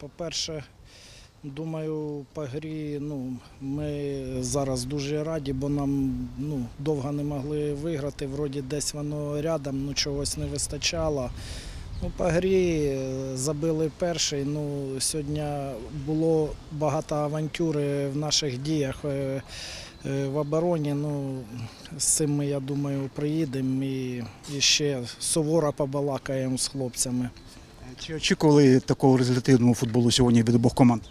По-перше, думаю, по грі ну, ми зараз дуже раді, бо нам ну, довго не могли виграти. Вроді десь воно рядом, ну чогось не вистачало. Ну, по грі е, забили перший. Ну, сьогодні було багато авантюри в наших діях е, е, в обороні. Ну, з цим ми, я думаю, приїдемо і, і ще суворо побалакаємо з хлопцями. Чи очікували такого результативного футболу сьогодні від обох команд?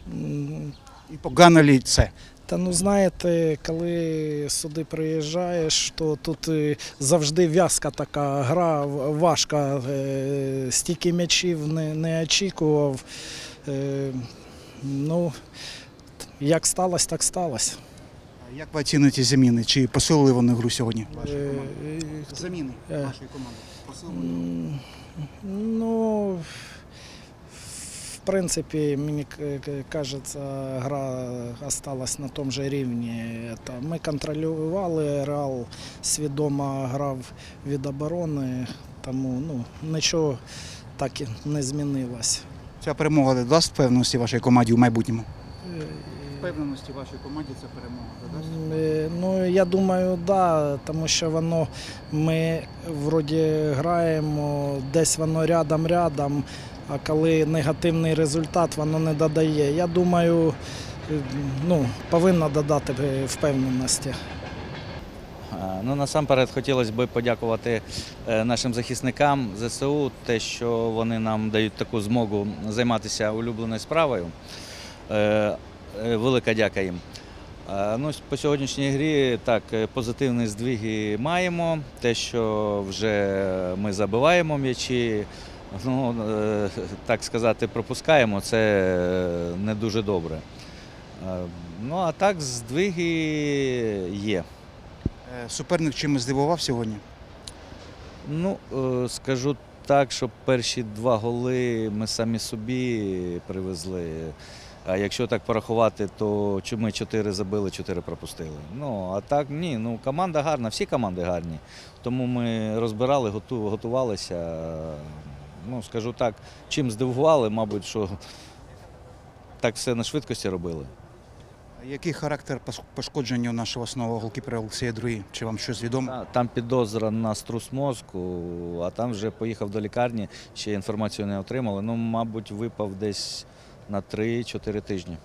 І погано лі це? Та ну знаєте, коли сюди приїжджаєш, то тут е, завжди в'язка така гра важка. е, Стільки м'ячів не, не очікував. Е, Ну, як сталося, так сталося. Як ви оціните заміни? Чи посилили вони гру сьогодні? Е, Заміни Е. вашої команди. Посилили? Ну, в принципі, мені к- к- кажеться, гра осталась на тому же рівні. Ми контролювали, Реал свідомо грав від оборони, тому ну, нічого так і не змінилось. Ця перемога дасть впевненості вашій команді в майбутньому? Впевненості вашій команді це перемога додасть? Е, Ну, я думаю, да, тому що воно ми вроді граємо, десь воно рядом-рядом, а коли негативний результат, воно не додає. Я думаю, е, ну, повинно додати е, впевненості. Ну, насамперед хотілося б подякувати нашим захисникам ЗСУ, те, що вони нам дають таку змогу займатися улюбленою справою. Е, Велика дяка їм. Е, Ну, по сьогоднішній грі так, е, позитивні здвиги маємо. Те, що вже ми забиваємо м'ячі, ну, так сказати, пропускаємо, це не дуже добре. Ну, а так, здвиги є. Суперник чимось здивував сьогодні? Ну, скажу так, що перші два голи ми самі собі привезли. А якщо так порахувати, то ми чотири забили, чотири пропустили. Ну, а так ні, ну команда гарна, всі команди гарні. Тому ми розбирали, готувалися. Ну, скажу так, чим здивували, мабуть, що так все на швидкості робили. Який характер пошкодження нашого основного голкіпера Олексія Друї? Чи вам щось відомо? Там підозра на струс мозку, а там вже поїхав до лікарні, ще інформацію не отримали. Ну, мабуть, випав десь на 3-4 тижні.